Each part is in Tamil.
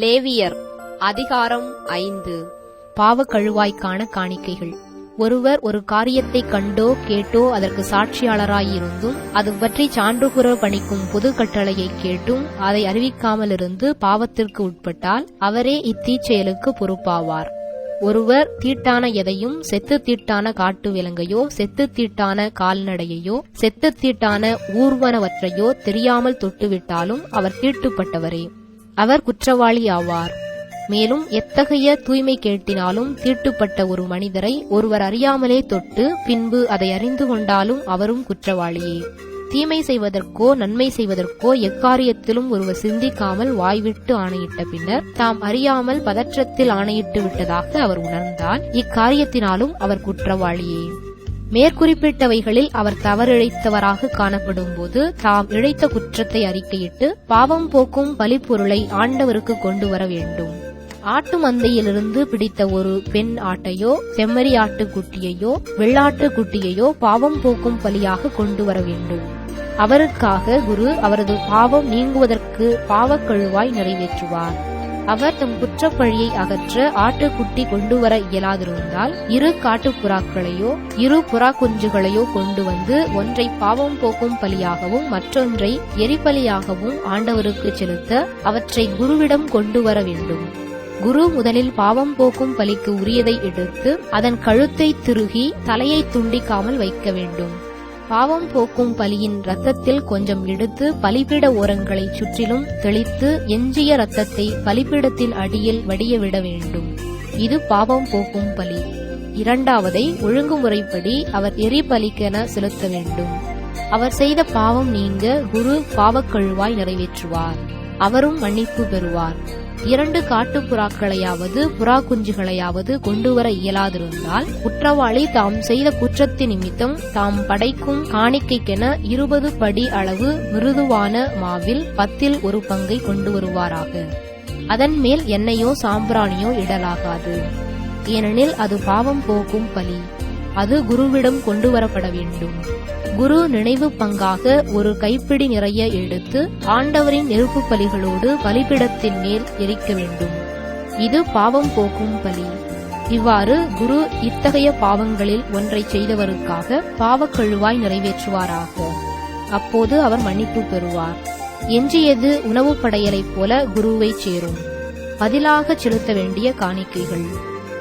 லேவியர் அதிகாரம் ஐந்து. பாவக்கழுவாய்க்கான காணிக்கைகள். ஒருவர் ஒரு காரியத்தை கண்டோ கேட்டோ அதற்கு சாட்சியாளராயிருந்தும் அது பற்றி சான்றுகுற பணிக்கும் பொது கட்டளையை கேட்டும் அதை அறிவிக்காமலிருந்து பாவத்திற்கு உட்பட்டால் அவரே இத்தீச்செயலுக்கு பொறுப்பாவார். ஒருவர் தீட்டான எதையும் செத்து தீட்டான காட்டு விலங்கையோ செத்து தீட்டான கால்நடையையோ செத்து தீட்டான ஊர்வனவற்றையோ தெரியாமல் தொட்டுவிட்டாலும் அவர் தீட்டுப்பட்டவரே. அவர் குற்றவாளி ஆவார் மேலும் எத்தகைய தூய்மை கேட்டினாலும் தீட்டுப்பட்ட ஒரு மனிதரை ஒருவர் அறியாமலே தொட்டு பின்பு அதை அறிந்து கொண்டாலும் அவரும் குற்றவாளியே. தீமை செய்வதற்கோ நன்மை செய்வதற்கோ எக்காரியத்திலும் ஒருவர் சிந்திக்காமல் வாய்விட்டு ஆணையிட்ட பின்னர் தாம் அறியாமல் பதற்றத்தில் ஆணையிட்டு விட்டதாக அவர் உணர்ந்தால் இக்காரியத்தினாலும் அவர் குற்றவாளியே. மேற்குறிப்பிட்டவைகளில் அவர் தவறிழைத்தவராக காணப்படும் போது தாம் இழைத்த குற்றத்தை அறிக்கையிட்டு பாவம் போக்கும் பலிப்பொருளை ஆண்டவருக்கு கொண்டு வர வேண்டும். ஆட்டு மந்தையிலிருந்து பிடித்த ஒரு பெண் ஆட்டையோ செம்மறி ஆட்டு குட்டியையோ வெள்ளாட்டு குட்டியையோ பாவம் போக்கும் பலியாக கொண்டு வர வேண்டும். அவருக்காக குரு அவரது பாவம் நீங்குவதற்கு பாவக்கழுவாய் நிறைவேற்றுவார். அவர் தம் குற்றப்பழியை அகற்ற ஆட்டுக்குட்டி கொண்டு வர இயலாதிருந்தால் இரு காட்டுப்புறாக்களையோ இரு புறா குஞ்சுகளையோ கொண்டு வந்து ஒன்றை பாவம் போக்கும் பலியாகவும் மற்றொன்றை எரிபலியாகவும் ஆண்டவருக்கு செலுத்த அவற்றை குருவிடம் கொண்டு வர வேண்டும். குரு முதலில் பாவம் போக்கும் பலிக்கு உரியதை எடுத்து அதன் கழுத்தை திருகி தலையை துண்டிக்காமல் வைக்க வேண்டும். பாவம் போக்கும் பலியின் ரத்தத்தில் கொஞ்சம் எடுத்து பலிபீட ஓரங்களை சுற்றிலும் தெளித்து எஞ்சிய ரத்தத்தை பலிபீடத்தின் அடியில் வடியவிட வேண்டும். இது பாவம் போக்கும் பலி. இரண்டாவதை ஒழுங்குமுறைப்படி அவர் எரி பலிக்கென செலுத்த வேண்டும். அவர் செய்த பாவம் நீங்க குரு பாவக்கழுவாய் நிறைவேற்றுவார். அவரும் மன்னிப்பு பெறுவார். இரண்டு காட்டுப்புறாக்களையாவது புறா குஞ்சுகளையாவது கொண்டுவர இயலாதிருந்தால் குற்றவாளி தாம் செய்த குற்றத்தின் நிமித்தம் தாம் படைக்கும் காணிக்கைக்கென இருபது படி அளவு மிருதுவான மாவில் பத்தில் ஒரு பங்கை கொண்டு வருவாராக. அதன் மேல் எண்ணெயோ சாம்பிராணியோ இடலாகாது. ஏனெனில் அது பாவம் போக்கும் பலி. அது குருவிடம் கொண்டு வரப்பட வேண்டும். குரு நினைவு பங்காக ஒரு கைப்பிடி நிறைய எடுத்து ஆண்டவரின் நெருப்பு பலிகளோடு பலிபிடத்தின் மேல் எரிக்க வேண்டும். இது பாவம் போக்கும் பலி. இவ்வாறு குரு இத்தகைய பாவங்களில் ஒன்றை செய்தவருக்காக பாவக்கழுவாய் நிறைவேற்றுவாராக. அப்போது அவர் மன்னிப்பு பெறுவார். எஞ்சியது உணவு படையலைப் போல குருவை சேரும். பதிலாக செலுத்த வேண்டிய காணிக்கைகள்.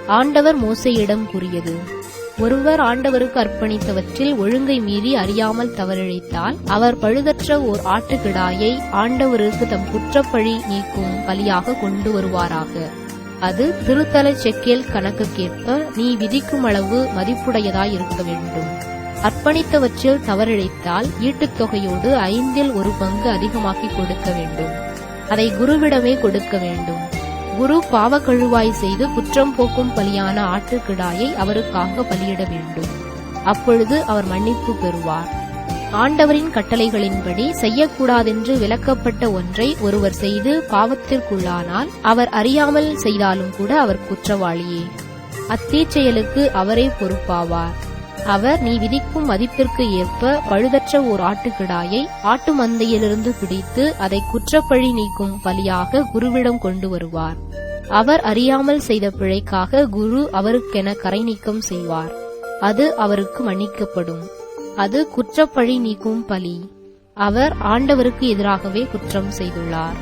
ஆண்டவர் மோசையிடம் கூறியது ஒருவர் ஆண்டவருக்கு அர்ப்பணித்தவற்றில் ஒழுங்கை மீறி அறியாமல் தவறிழைத்தால் அவர் பழுதற்ற ஓர் ஆட்டுக்கிடாயை ஆண்டவருக்கு தம் குற்றப்பழி நீக்கும் பலியாக கொண்டு வருவாராக. அது திருத்தல செக்கேல் கணக்குக்கேற்ப நீ விதிக்கும் அளவு மதிப்புடையதாய் இருக்க வேண்டும். அர்ப்பணித்தவற்றில் தவறிழைத்தால் ஈட்டுத் தொகையோடு ஐந்தில் ஒரு பங்கு அதிகமாக்கி கொடுக்க வேண்டும். அதை குருவிடமே கொடுக்க வேண்டும். குரு பாவக்கழுவாய் செய்து குற்றம் போக்கும் பலியான ஆட்டுக்கிடாயை அவருக்காக பலியிட வேண்டும். அப்பொழுது அவர் மன்னிப்பு பெறுவார். ஆண்டவரின் கட்டளைகளின்படி செய்யக்கூடாதென்று விலக்கப்பட்ட ஒன்றை ஒருவர் செய்து பாவத்திற்குள்ளானால் அவர் அறியாமல் செய்தாலும் கூட அவர் குற்றவாளியே. அத்தீச்செயலுக்கு அவரே பொறுப்பாவார். அவர் நீ விதிக்கும் மதிப்பிற்கு ஏற்ப பழுதற்ற ஓர் ஆட்டுக்கிடாயை ஆட்டு மந்தையிலிருந்து பிடித்து அதை குற்றப்பழி நீக்கும் பலியாக குருவிடம் கொண்டு வருவார். அவர் அறியாமல் செய்த பிழைக்காக குரு அவருக்கென கரை நீக்கம் செய்வார். அது அவருக்கு மன்னிக்கப்படும். அது குற்றப்பழி நீக்கும் பலி. அவர் ஆண்டவருக்கு எதிராகவே குற்றம் செய்துள்ளார்.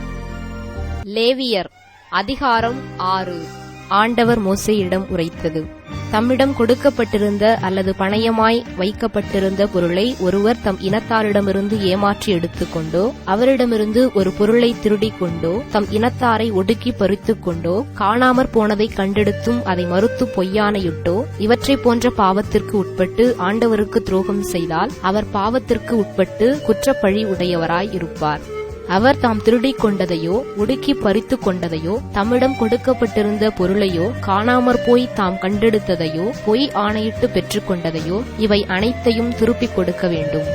லேவியர் அதிகாரம் ஆறு. ஆண்டவர் மோசையிடம் உரைத்தது. தம்மிடம் கொடுக்கப்பட்டிருந்த அல்லது பணயமாய் வைக்கப்பட்டிருந்த பொருளை ஒருவர் தம் இனத்தாரிடமிருந்து ஏமாற்றி எடுத்துக்கொண்டோ அவரிடமிருந்து ஒரு பொருளை திருடிக் கொண்டோ தம் இனத்தாரை ஒடுக்கி பறித்துக் கொண்டோ காணாமற் போனதை கண்டெடுத்தும் அதை மறுத்து பொய்யானையிட்டோ இவற்றை போன்ற பாவத்திற்கு உட்பட்டு ஆண்டவருக்கு துரோகம் செய்தால் அவர் பாவத்திற்கு உட்பட்டு குற்றப்பழி உடையவராய் இருப்பார். அவர் தாம் திருடிக் கொண்டதையோ ஒடுக்கி பறித்து கொண்டதையோ தம்மிடம் கொடுக்கப்பட்டிருந்த பொருளையோ காணாமற் போய் தாம் கண்டெடுத்ததையோ பொய் ஆணையிட்டு பெற்றுக்கொண்டதையோ இவை அனைத்தையும் திருப்பிக் கொடுக்க வேண்டும்.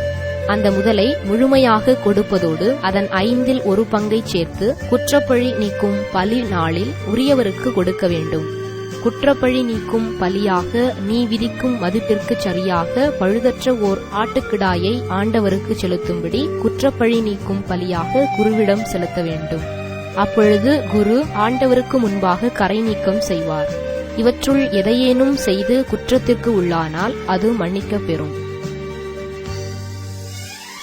அந்த முதலை முழுமையாக கொடுப்பதோடு அதன் ஐந்தில் ஒரு பங்கை சேர்த்து குற்றப்பழி நீக்கும் பலி நாளில் உரியவருக்கு கொடுக்க வேண்டும். குற்றப்பழி நீக்கும் பலியாக நீ விதிக்கும் மதிப்பிற்கு சரியாக பழுதற்ற ஓர் ஆட்டுக்கிடாயை ஆண்டவருக்கு செலுத்தும்படி குற்றப்பழி நீக்கும் பலியாக குருவிடம் செலுத்த வேண்டும். அப்பொழுது குரு ஆண்டவருக்கு முன்பாக கரை நீக்கம் செய்வார். இவற்றுள் எதையேனும் செய்து குற்றத்திற்கு உள்ளானால் அது மன்னிக்கப் பெறும்.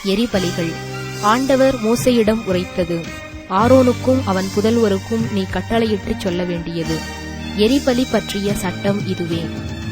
எரிபலிகள். ஆண்டவர் மோசையிடம் உரைத்தது ஆரோனுக்கும் அவன் புதல்வருக்கும் நீ கட்டளையிட்டுச் சொல்ல வேண்டியது. எரிபலி பற்றிய சட்டம் இதுவே.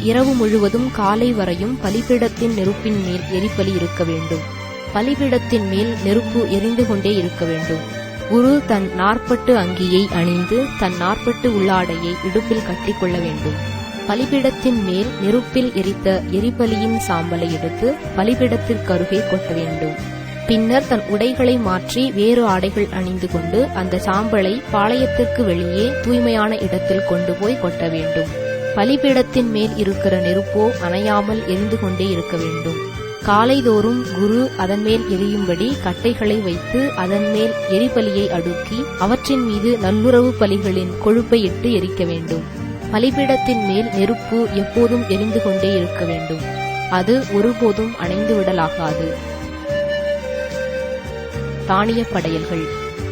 இரவு முழுவதும் காலை வரையும் பலிபீடத்தின் நெருப்பின் மேல் எரிபலி இருக்க வேண்டும். பலிபீடத்தின் மேல் நெருப்பு எரிந்து கொண்டே இருக்க வேண்டும். குரு தன் நாற்பட்டு அங்கியை அணிந்து தன் நாற்பட்டு உள்ளாடையை இடுப்பில் கட்டிக்கொள்ள வேண்டும். பலிபீடத்தின் மேல் நெருப்பில் எரித்த எரிபலியின் சாம்பலை எடுத்து பலிபீடத்திற்கருகே கொட்ட வேண்டும். பின்னர் தன் உடைகளை மாற்றி வேறு ஆடைகள் அணிந்து கொண்டு அந்த சாம்பலை பாளையத்திற்கு வெளியே தூய்மையான இடத்தில் கொண்டு போய் கொட்ட வேண்டும். பலிபீடத்தின் மேல் இருக்கிற நெருப்போ அணையாமல் எரிந்து கொண்டே இருக்க வேண்டும். காலைதோறும் குரு அதன் மேல் எரியும்படி கட்டைகளை வைத்து அதன் மேல் எரிபலியை அடுக்கி அவற்றின் மீது நல்லுறவு பலிகளின் கொழுப்பை இட்டு எரிக்க வேண்டும். பலிபீடத்தின் மேல் நெருப்பு எப்போதும் எரிந்து கொண்டே இருக்க வேண்டும். அது ஒருபோதும் அணைந்து விடலாகாது. தானிய படையல்கள்.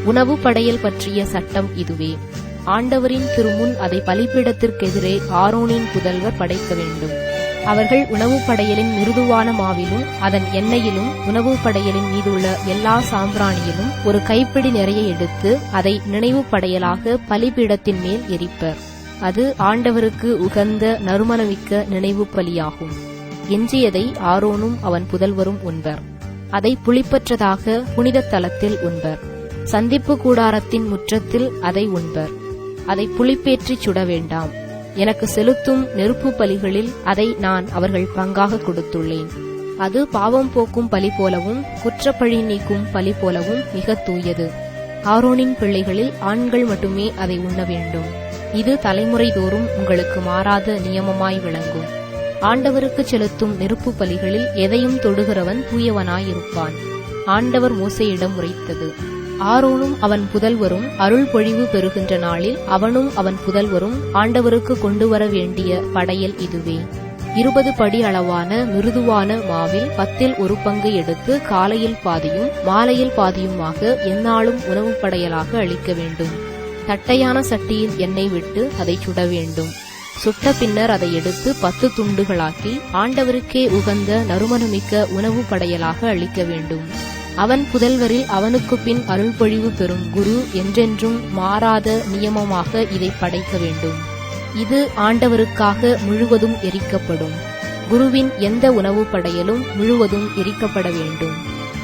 உணவு படையல் பற்றிய சட்டம் இதுவே. ஆண்டவரின் திருமுன் அதை பலிபீடத்திற்கெதிரே ஆரோனின் புதல்வர் படைக்க வேண்டும். அவர்கள் உணவு படையலின் மிருதுவான மாவிலும் அதன் எண்ணெயிலும் உணவு படையலின் மீதுள்ள எல்லா சாம்பிராணியிலும் ஒரு கைப்பிடி நிறைய எடுத்து அதை நினைவு படையலாக பலிபீடத்தின் மேல் எரிப்பர். அது ஆண்டவருக்கு உகந்த நறுமணமிக்க நினைவு பலியாகும். எஞ்சியதை ஆரோனும் அவன் புதல்வரும் உண்பர். அதை புளிப்பற்றதாக புனித தலத்தில் உண்பர். சந்திப்பு கூடாரத்தின் முற்றத்தில் அதை உண்பர். அதை புளிப்பேற்றி சுட வேண்டாம். எனக்கு செலுத்தும் நெருப்பு பலிகளில் அதை நான் அவர்கள் பங்காக கொடுத்துள்ளேன். அது பாவம் போக்கும் பலி போலவும் குற்றப்பழி நீக்கும் பலி போலவும் மிக தூயது. ஆரோனின் பிள்ளைகளில் ஆண்கள் மட்டுமே அதை உண்ண வேண்டும். இது தலைமுறை தோறும் உங்களுக்கு மாறாத நியமமாய் விளங்கும். ஆண்டவருக்கு செலுத்தும் நெருப்பு பலிகளில் எதையும் தொடுகிறவன் தூயவனாயிருப்பான். ஆண்டவர் மோசையிடம் உரைத்தது ஆரோனும் அவன் புதல்வரும் அருள் பொழிவு பெறுகின்ற நாளில் அவனும் அவன் புதல்வரும் ஆண்டவருக்கு கொண்டு வர வேண்டிய படையல் இதுவே. இருபது படி அளவான மிருதுவான மாவில் பத்தில் ஒரு பங்கு எடுத்து காலையில் பாதியும் மாலையில் பாதியுமாக எந்நாளும் உணவு படையலாக அளிக்க வேண்டும். தட்டையான சட்டியில் எண்ணெய் விட்டு அதை சுட வேண்டும். சுட்ட பின்னர் அதை எடுத்து பத்து துண்டுகளாக்கி ஆண்டவருக்கே உகந்த நறுமணமிக்க உணவு படையலாக அளிக்க வேண்டும். அவன் புதல்வரில் அவனுக்கு பின் அருள்பொழிவு பெறும் குரு என்றென்றும் மாறாத நியமமாக இதை படைக்க வேண்டும். இது ஆண்டவருக்காக முழுவதும் எரிக்கப்படும். குருவின் எந்த உணவு படையலும் முழுவதும் எரிக்கப்பட வேண்டும்.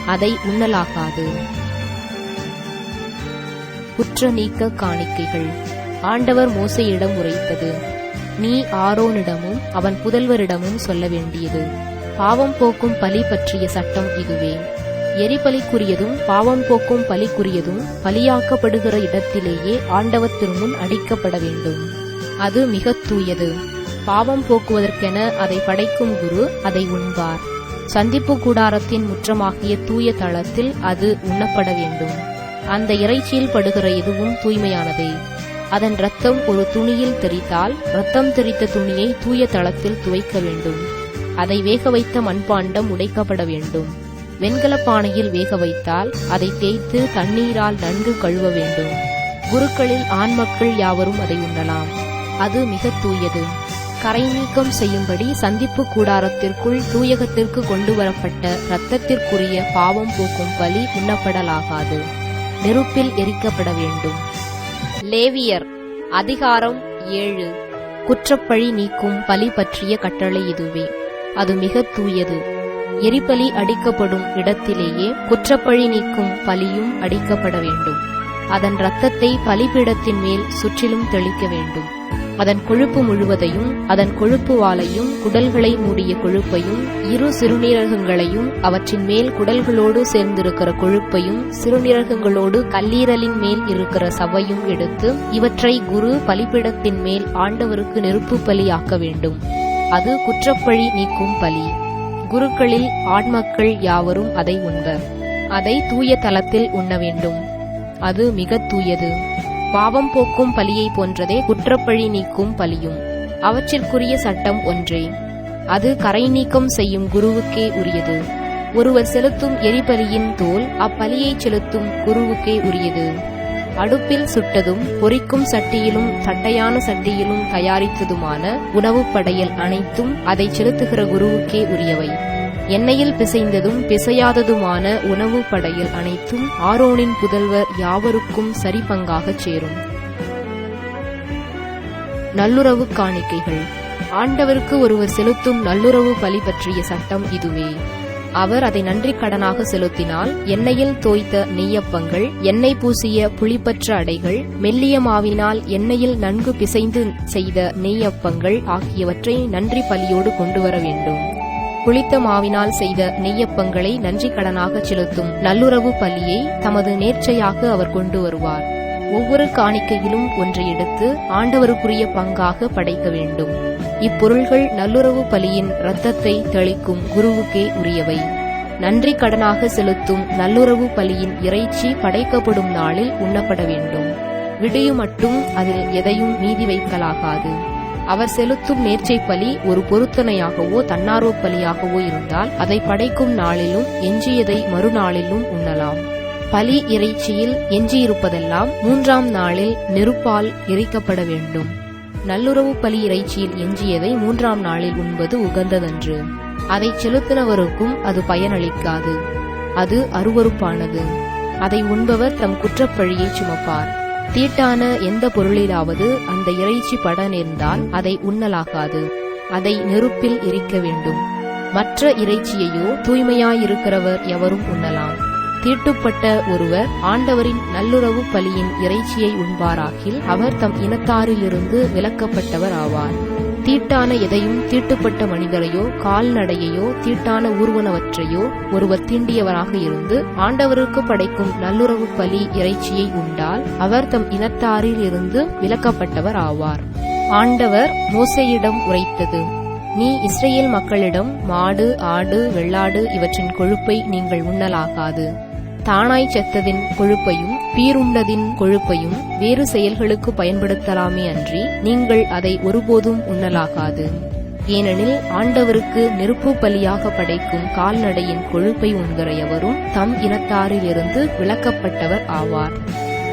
அதை உண்ணலாகாது. குற்ற நீக்க காணிக்கைகள். ஆண்டவர் மோசையிடம் உரைத்தது. நீ ஆரோனிடமும் அவன் புதல்வரிடமும் சொல்ல வேண்டியது. பாவம் போக்கும் பலி பற்றிய சட்டம் இதுவே. எரிபலிக்குரியதும் பாவம் போக்கும் பலிக்குரியதும் பலியாக்கப்படுகிற இடத்திலேயே ஆண்டவர் திருமுன் அடிக்கப்பட வேண்டும். அது மிக தூயது. பாவம் போக்குவதற்கென அதை படைக்கும் குரு அதை உண்பார். சந்திப்பு கூடாரத்தின் முற்றமாகிய தூய தளத்தில் அது உண்ணப்பட வேண்டும். அந்த இறைச்சியில் படுகிற எதுவும் தூய்மையானதே. அதன் இரத்தம் ஒரு துணியில் தெரித்தால் இரத்தம் தெரித்த துணியை தூய தளத்தில் துவைக்க வேண்டும். அதை வேக வைத்த மண்பாண்டம் உடைக்கப்பட வேண்டும். வெண்கல பானையில் வேக வைத்தால் அதை தேய்த்து தண்ணீரால் நன்கு கழுவ வேண்டும். குருக்களில் ஆண் மக்கள் யாவரும் அதை உண்ணலாம். அது மிக தூயது. கரை நீக்கம் செய்யும்படி சந்திப்பு கூடாரத்திற்குள் தூயகத்திற்கு கொண்டு வரப்பட்ட இரத்தத்திற்குரிய பாவம் போக்கும் பலி உண்ணப்படலாகாது. நெருப்பில் எரிக்கப்பட வேண்டும். லேவியர் அதிகாரம் ஏழு. குற்றப்பழி நீக்கும் பலி பற்றிய கட்டளை இதுவே. அது மிக தூயது. எரிபலி அடிக்கப்படும் இடத்திலேயே குற்றப்பழி நீக்கும் பலியும் அடிக்கப்பட வேண்டும். அதன் இரத்தத்தை பலிபீடத்தின் மேல் சுற்றிலும் தெளிக்க வேண்டும். அதன் கொழுப்பு முழுவதையும் அதன் கொழுப்பு வாலையும் குடல்களை மூடிய கொழுப்பையும் இரு சிறுநீரகங்களையும் அவற்றின் மேல் குடல்களோடு சேர்ந்திருக்கிற கொழுப்பையும் சிறுநீரகங்களோடு கல்லீரலின் மேல் இருக்கிற சவையும் எடுத்து இவற்றை குரு பலிபீடத்தின் மேல் ஆண்டவருக்கு நெருப்பு பலியாக்க வேண்டும். அது குற்றப்பழி நீக்கும் பலி. குருக்களில் ஆண்மக்கள் யாவரும் அதை உண்பர். அதை தூய தலத்தில் உண்ண வேண்டும். அது மிக தூயது. பாவம் போக்கும் பலியை போன்றதே குற்றப்பழி நீக்கும் பலியும். அவற்றிற்குரிய சட்டம் ஒன்றே. அது கரை நீக்கம் செய்யும் குருவுக்கே உரியது. ஒருவர் செலுத்தும் எரிபலியின் தோல் அப்பலியை செலுத்தும் குருவுக்கே உரியது. அடுப்பில் சுட்டதும் பொரிக்கும் சட்டியிலும் தட்டையான சட்டியிலும் தயாரித்ததுமான உணவுப் படையல் அனைத்தும் அதை செலுத்துகிற குருவுக்கே உரியவை. எண்ணெயில் பிசைந்ததும் பிசையாததுமான உணவு படையில் அனைத்தும் ஆரோனின் புதல்வர் யாவருக்கும் சரிபங்காகச் சேரும். நல்லுறவு காணிக்கைகள். ஆண்டவருக்கு ஒருவர் செலுத்தும் நல்லுறவு பலி பற்றிய சட்டம் இதுவே. அவர் அதை நன்றிக் கடனாக செலுத்தினால் எண்ணெயில் தோய்த்த நெய்யப்பங்கள் எண்ணெய் பூசிய புளிப்பற்ற அடைகள் மெல்லிய மாவினால் எண்ணெயில் நன்கு பிசைந்து செய்த நெய்யப்பங்கள் ஆகியவற்றை நன்றி பலியோடு கொண்டு வர வேண்டும். புளித்த மாவினால் செய்த நெய்யப்பங்களை நன்றி கடனாக செலுத்தும் நல்லுறவு பள்ளியை தமது நேர்ச்சையாக அவர் கொண்டு வருவார். ஒவ்வொரு காணிக்கையிலும் ஒன்றை எடுத்து ஆண்டவருக்குரிய பங்காக படைக்க வேண்டும். இப்பொருள்கள் நல்லுறவு பலியின் இரத்தத்தை தெளிக்கும் குருவுக்கே உரியவை. நன்றி கடனாக செலுத்தும் நல்லுறவு பலியின் இறைச்சி படைக்கப்படும் நாளில் உண்ணப்பட வேண்டும். விடியும் மட்டும் அதில் எதையும் மீதி வைக்கலாகாது. அவர் செலுத்தும் நேர்ச்சை பலி ஒரு பொருத்தனையாகவோ தன்னார்வ பலியாகவோ இருந்தால் அதை படைக்கும் நாளிலும் எஞ்சியதை மறுநாளிலும் உண்ணலாம். பலி இறைச்சியில் எஞ்சியிருப்பதெல்லாம் மூன்றாம் நாளில் நெருப்பால் எரிக்கப்பட வேண்டும். நல்லுறவு பலி இறைச்சியில் எஞ்சியதை மூன்றாம் நாளில் உண்பது உகந்ததன்று. அதை செலுத்தினவருக்கும் அது பயனளிக்காது. அது அருவருப்பானது. அதை உண்பவர் தம் குற்றப்பழியை சுமப்பார். தீட்டான எந்த பொருளிலாவது அந்த இறைச்சி பட நேர்ந்தால் அதை உண்ணலாகாது. அதை நெருப்பில் எரிக்க வேண்டும். மற்ற இறைச்சியையோ தூய்மையாயிருக்கிறவர் எவரும் உண்ணலாம். தீட்டுப்பட்ட ஒருவர் ஆண்டவரின் நல்லுறவு பலியின் இறைச்சியை உண்பாராகில் அவர் தம் இனத்தாரிலிருந்து விலக்கப்பட்டவர் ஆவார் தீட்டான எதையும் தீட்டுப்பட்ட மனிதரையோ கால்நடையையோ தீட்டான ஊர்வனவற்றையோ ஒருவர் தீண்டியவராக இருந்து ஆண்டவருக்கு படைக்கும் நல்லுறவு பலி இறைச்சியை உண்டால் அவர் தம் இனத்தாரில் இருந்து விலக்கப்பட்டவர் ஆவார் ஆண்டவர் மோசையிடம் உரைத்தது நீ இஸ்ரேல் மக்களிடம் மாடு ஆடு வெள்ளாடு இவற்றின் கொழுப்பை நீங்கள் உண்ணலாகாது. தானாய் செத்ததின் கொழுப்பையும் பீருண்டதின் கொழுப்பையும் வேறு செயல்களுக்கு பயன்படுத்தலாமே அன்றி நீங்கள் அதை ஒருபோதும் உண்ணலாகாது. ஏனெனில் ஆண்டவருக்கு நெருப்பு பலியாக படைக்கும் கால்நடையின் கொழுப்பை உண்கிற எவரும் தம் இனத்தாரிலிருந்து விளக்கப்பட்டவர் ஆவார்.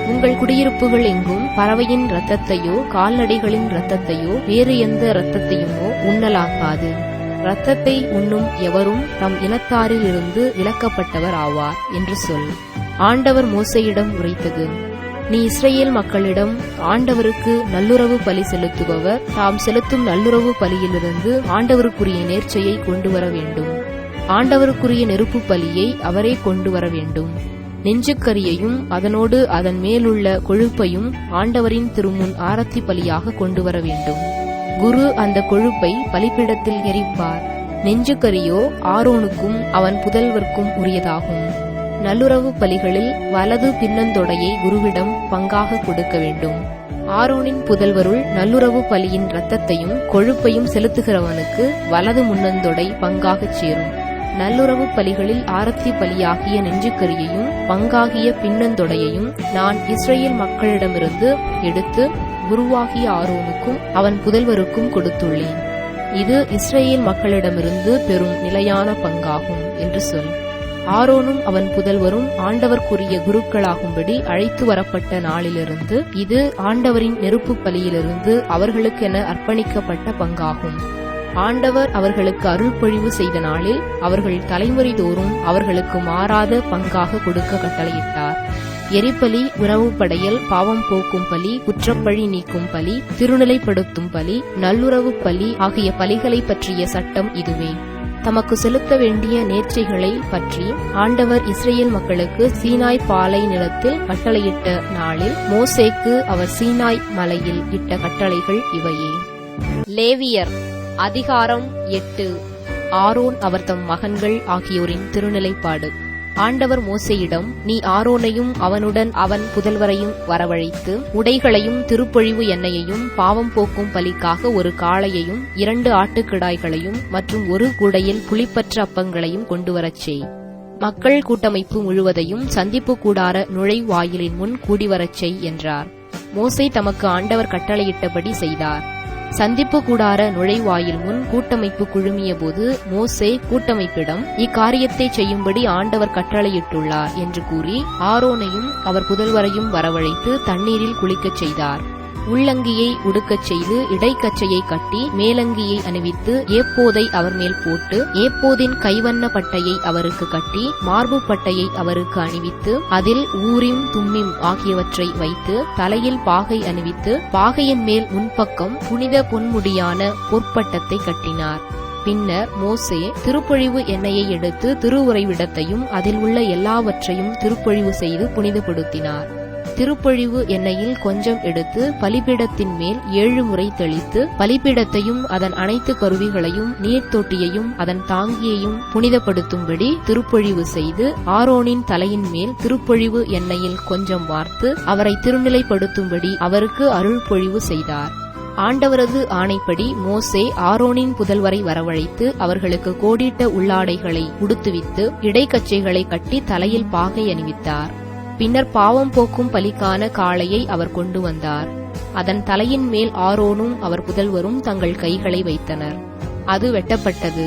உங்கள் குடியிருப்புகள் எங்கும் பறவையின் இரத்தத்தையோ கால்நடைகளின் இரத்தத்தையோ வேறு எந்த இரத்தத்தையுமோ உண்ணலாகாது இரத்தத்தை உண்ணும் எவரும் தம் இனத்தாரில் இருந்து விலக்கப்பட்டவர் ஆவார் என்று சொல். ஆண்டவர் மோசையிடம் உரைத்தது. நீ இஸ்ரேல் மக்களிடம் ஆண்டவருக்கு நல்லுறவு பலி செலுத்துபவர் தாம் செலுத்தும் நல்லுறவு பலியிலிருந்து ஆண்டவருக்குரிய நேர்ச்சையை கொண்டு வர வேண்டும். ஆண்டவருக்குரிய நெருப்பு பலியை அவரே கொண்டு வர வேண்டும். நெஞ்சுக்கரியையும் அதனோடு அதன் மேலுள்ள கொழுப்பையும் ஆண்டவரின் திருமுன் ஆரத்தி பலியாக கொண்டு வர வேண்டும். குரு அந்த கொழுப்பை பலிப்பிடத்தில் எரிப்பார். நெஞ்சுக்கரியோ ஆரோனுக்கும் அவன் புதல்வர்க்கும் உரியதாகும். நல்லுறவு பலிகளில் வலது பின்னந்தொடையை குருவிடம் பங்காக கொடுக்க வேண்டும். ஆரோனின் புதல்வருள் நல்லுறவு பலியின் இரத்தத்தையும் கொழுப்பையும் செலுத்துகிறவனுக்கு வலது முன்னந்தொடை பங்காகச் சேரும். நல்லுறவு பலிகளில் ஆரத்தி பலியாகிய நெஞ்சுக்கரியையும் பங்காகிய பின்னந்தொடையையும் நான் இஸ்ரேல் மக்களிடமிருந்து எடுத்து குருவாகிய ஆரோனுக்கும் அவன் புதல்வருக்கும் கொடுத்துள்ளேன். இது இஸ்ரேல் மக்களிடமிருந்து பெரும் நிலையான பங்காகும் என்று சொல். ஆரோனும் அவன் புதல்வரும் ஆண்டவர்க்குரிய குருக்களாகும்படி அழைத்து வரப்பட்ட நாளிலிருந்து இது ஆண்டவரின் நெருப்பு பலியிலிருந்து அவர்களுக்கென அர்ப்பணிக்கப்பட்ட பங்காகும். ஆண்டவர் அவர்களுக்கு அருள்பொழிவு செய்த நாளில் அவர்கள் தலைமுறை தோறும் அவர்களுக்கு மாறாத பங்காக கொடுக்க கட்டளையிட்டார். எரிப்பலி உறவு படையல் பாவம் போக்கும் பலி குற்றப்பழி நீக்கும் பலி திருநிலைப்படுத்தும் பலி நல்லுறவு பலி ஆகிய பலிகளை பற்றிய சட்டம் இதுவே. தமக்கு செலுத்த வேண்டிய நேர்ச்சைகளை பற்றி ஆண்டவர் இஸ்ரேல் மக்களுக்கு சீனாய் பாலை நிலத்தில் கட்டளையிட்ட நாளில் மோசேக்கு அவர் சீனாய் மலையில் இட்ட கட்டளைகள் இவையே. லேவியர் அதிகாரம் எட்டு. ஆரோன் அவர் தம் மகன்கள் ஆகியோரின் திருநிலைப்பாடு. ஆண்டவர் மோசையிடம் நீ ஆரோனையும் அவனுடன் அவன் புதல்வரையும் வரவழைத்து உடைகளையும் திருப்பொழிவு எண்ணெயையும் பாவம் போக்கும் பலிக்காக ஒரு காளையையும் இரண்டு ஆட்டுக்கிடாய்களையும் மற்றும் ஒரு குடையில் புளிப்பற்ற அப்பங்களையும் கொண்டு வரச் செய். மக்கள் கூட்டமைப்பு முழுவதையும் சந்திப்பு கூடார நுழைவாயிலின் முன் கூடிவரச் செய் என்றார். மோசை தமக்கு ஆண்டவர் கட்டளையிட்டபடி செய்தார். சந்திப்பு கூடார நுழைவாயில் முன் கூட்டமைப்பு குழுமிய போது மோசே கூட்டமைப்பிடம் இக்காரியத்தை செய்யும்படி ஆண்டவர் கட்டளையிட்டுள்ளார் என்று கூறி ஆரோனையும் அவர் புதல்வரையும் வரவழைத்து தண்ணீரில் குளிக்கச் செய்தார். உள்ளங்கியை உடுக்கச் செய்து இடைக்கச்சையை கட்டி மேலங்கியை அணிவித்து ஏப்போதை அவர் மேல் போட்டு ஏப்போதின் கைவண்ண பட்டையை அவருக்கு கட்டி மார்பு பட்டையை அவருக்கு அணிவித்து அதில் ஊரிம் தும்மிம் ஆகியவற்றை வைத்து தலையில் பாகை அணிவித்து பாகையின் மேல் முன்பக்கம் புனித பொன்முடியான பொற்பட்டத்தை கட்டினார். பின்னர் மோசே திருப்பொழிவு எண்ணெயை எடுத்து திருவுறைவிடத்தையும் அதில் உள்ள எல்லாவற்றையும் திருப்பொழிவு செய்து புனிதப்படுத்தினார். திருப்பொழிவு எண்ணெயில் கொஞ்சம் எடுத்து பலிபீடத்தின் மேல் ஏழு முறை தெளித்து பலிபீடத்தையும் அதன் அனைத்து கருவிகளையும் நீர்த்தொட்டியையும் அதன் தாங்கியையும் புனிதப்படுத்தும்படி திருப்பொழிவு செய்து ஆரோனின் தலையின் மேல் திருப்பொழிவு எண்ணெயில் கொஞ்சம் வார்த்து அவரை திருநிலைப்படுத்தும்படி அவருக்கு அருள் பொழிவு செய்தார். ஆண்டவரது ஆணைப்படி மோசே ஆரோனின் புதல்வரை வரவழைத்து அவர்களுக்கு கோடிட்ட உள்ளாடைகளை உடுத்துவித்து இடைக்கச்சைகளை கட்டி தலையில் பாகை அணிவித்தார். பின்னர் பாவம் போக்கும் பலிக்கான காளையை அவர் கொண்டு வந்தார். அதன் தலையின் மேல் ஆரோனும் அவர் புதல்வரும் தங்கள் கைகளை வைத்தனர். அது வெட்டப்பட்டது.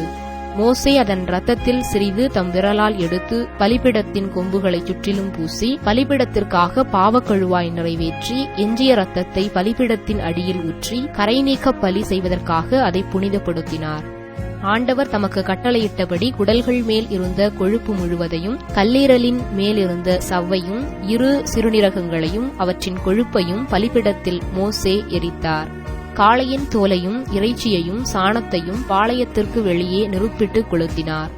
மோசே அதன் ரத்தத்தில் சிறிது தம் விரலால் எடுத்து பலிபிடத்தின் கொம்புகளை சுற்றிலும் பூசி பலிபிடத்திற்காக பாவக்கழுவாய் நிறைவேற்றி எஞ்சிய ரத்தத்தை பலிபிடத்தின் அடியில் ஊற்றி கரை நீக்க பலி செய்வதற்காக அதை புனிதப்படுத்தினார். ஆண்டவர் தமக்கு கட்டளையிட்டபடி குடல்கள் மேல் இருந்த கொழுப்பு முழுவதையும் கல்லீரலின் மேல் இருந்த சவ்வையும் இரு சிறுநீரகங்களையும் அவற்றின் கொழுப்பையும் பலிப்பிடத்தில் மோசே எரித்தார். காளையின் தோலையும் இறைச்சியையும் சாணத்தையும் பாளையத்திற்கு வெளியே நெருப்பிட்டு கொளுத்தினார்.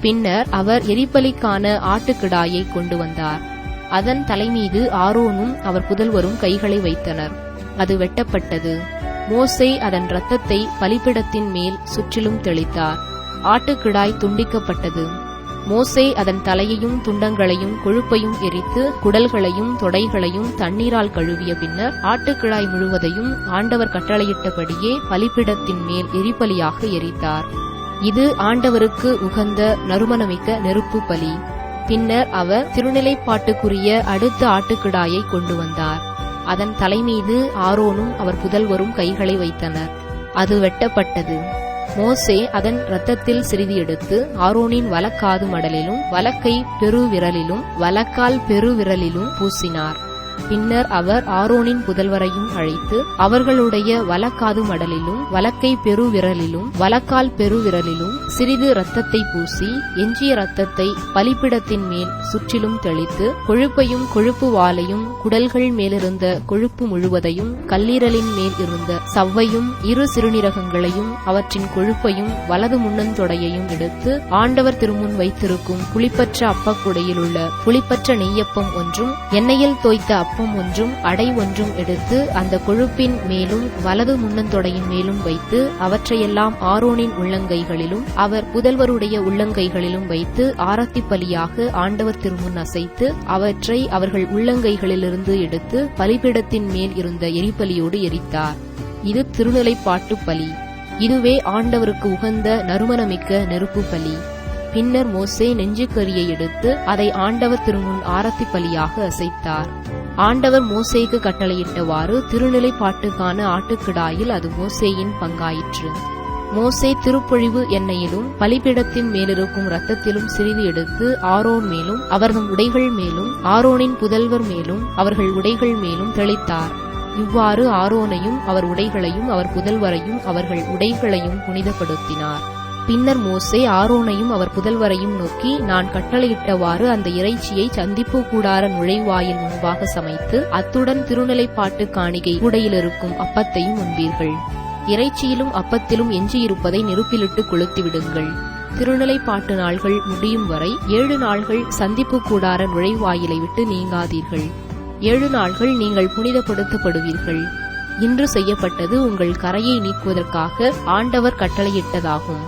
பின்னர் அவர் எரிப்பலிக்கான ஆட்டுக்கிடாயை கொண்டு வந்தார். அதன் தலைமீது ஆரோனும் அவர் புதல்வரும் கைகளை வைத்தனர். அது வெட்டப்பட்டது. மோசே அதன் இரத்தத்தை பலிப்பிடத்தின் மேல் சுற்றிலும் தெளித்தார். ஆட்டுக்கிடாய் துண்டிக்கப்பட்டது. மோசே அதன் தலையையும் துண்டங்களையும் கொழுப்பையும் எரித்து குடல்களையும் தொடைகளையும் தண்ணீரால் கழுவிய பின்னர் ஆட்டுக்கிழாய் முழுவதையும் ஆண்டவர் கட்டளையிட்டபடியே பலிப்பிடத்தின் மேல் எரிபலியாக எரித்தார். இது ஆண்டவருக்கு உகந்த நறுமணமிக்க நெருப்பு பலி. பின்னர் அவர் திருநிலைப்பாட்டுக்குரிய அடுத்த ஆட்டுக்கிடாயை கொண்டு வந்தார். அதன் தலைமீது ஆரோனும் அவர் புதல்வரும் கைகளை வைத்தனர். அது வெட்டப்பட்டது. மோசே அதன் இரத்தத்தில் சிறிது எடுத்து ஆரோனின் வலக்காது மடலிலும் வலக்கை பெருவிரலிலும் வலக்கால் பெருவிரலிலும் பூசினார். பின்னர் அவர் ஆரோனின் புதல்வரையும் அழைத்து அவர்களுடைய வலக்காது மடலிலும் வலக்கை பெருவிரலிலும் வலக்கால் பெருவிரலிலும் சிறிது இரத்தத்தை பூசி எஞ்சிய இரத்தத்தை பலிப்பிடத்தின் மேல் சுற்றிலும் தெளித்து கொழுப்பையும் கொழுப்பு வாலையும் குடல்கள் மேலிருந்த கொழுப்பு முழுவதையும் கல்லீரலின் மேல் இருந்த சவ்வையும் இரு சிறுநீரகங்களையும் அவற்றின் கொழுப்பையும் வலது முன்னந்தொடையையும் எடுத்து ஆண்டவர் திருமுன் வைத்திருக்கும் புளிப்பற்ற அப்பக்குடையில் உள்ள புளிப்பற்ற நெய்யப்பம் ஒன்றும் எண்ணெயில் தோய்த்த அப்பம் ஒன்றும் அடை ஒன்றும் எடுத்து அந்த கொழுப்பின் மேலும் வலது முன்னந்தொடையின் மேலும் வைத்து அவற்றையெல்லாம் ஆரோனின் உள்ளங்கைகளிலும் அவர் புதல்வருடைய உள்ளங்கைகளிலும் வைத்து ஆரத்தி பலியாக ஆண்டவர் திருமுன் அசைத்து அவற்றை அவர்கள் உள்ளங்கைகளிலிருந்து எடுத்து பலிபீடத்தின் மேல் இருந்த எரிபலியோடு எரித்தார். இது திருநிலைப்பாட்டு பலி. இதுவே ஆண்டவருக்கு உகந்த நறுமணமிக்க நெருப்பு பலி. பின்னர் மோசே நெஞ்சுக்கரியை எடுத்து அதை ஆண்டவர் திருமுன் ஆரத்தி பலியாக அசைத்தார். ஆண்டவர் மோசேக்கு கட்டளையிட்டவாறு திருநிலைப்பாட்டுக்கான ஆட்டுக்கிடாயில் அது மோசேயின் பங்காயிற்று. மோசே திருப்பொழிவு எண்ணெயிலும் பலிபீடத்தின் மேலிருக்கும் ரத்தத்திலும் சிறிது எடுத்து ஆரோன் மேலும் அவர்தம் உடைகள் மேலும் ஆரோனின் புதல்வர் மேலும் அவர்கள் உடைகள் மேலும் தெளித்தார். இவ்வாறு ஆரோனையும் அவர் உடைகளையும் அவர் புதல்வரையும் அவர்கள் உடைகளையும் புனிதப்படுத்தினார். பின்னர் மோசே ஆரோனையும் அவர் புதல்வரையும் நோக்கி நான் கட்டளையிட்டவாறு அந்த இறைச்சியை சந்திப்பு கூடார நுழைவாயில் முன்பாக சமைத்து அத்துடன் திருநிலைப்பாட்டு காணிகை கூடையில் இருக்கும் அப்பத்தையும் உண்பீர்கள். இறைச்சியிலும் அப்பத்திலும் எஞ்சியிருப்பதை நெருப்பிலிட்டு கொளுத்திவிடுங்கள். திருநிலைப்பாட்டு நாள்கள் முடியும் வரை ஏழு நாள்கள் சந்திப்பு கூடார நுழைவாயிலை விட்டு நீங்காதீர்கள். ஏழு நாள்கள் நீங்கள் புனிதப்படுத்தப்படுவீர்கள். இன்று செய்யப்பட்டது உங்கள் கரையை நீக்குவதற்காக ஆண்டவர் கட்டளையிட்டதாகும்.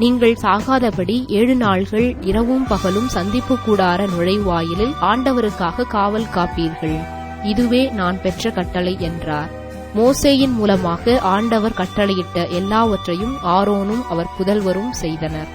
நீங்கள் சாகாதபடி ஏழு நாள்கள் இரவும் பகலும் சந்திப்பு கூடார நுழைவாயிலில் ஆண்டவருக்காக காவல் காப்பீர்கள். இதுவே நான் பெற்ற கட்டளை என்றார். மோசேயின் மூலமாக ஆண்டவர் கட்டளையிட்ட எல்லாவற்றையும் ஆரோனும் அவர் புதல்வரும் செய்தனர்.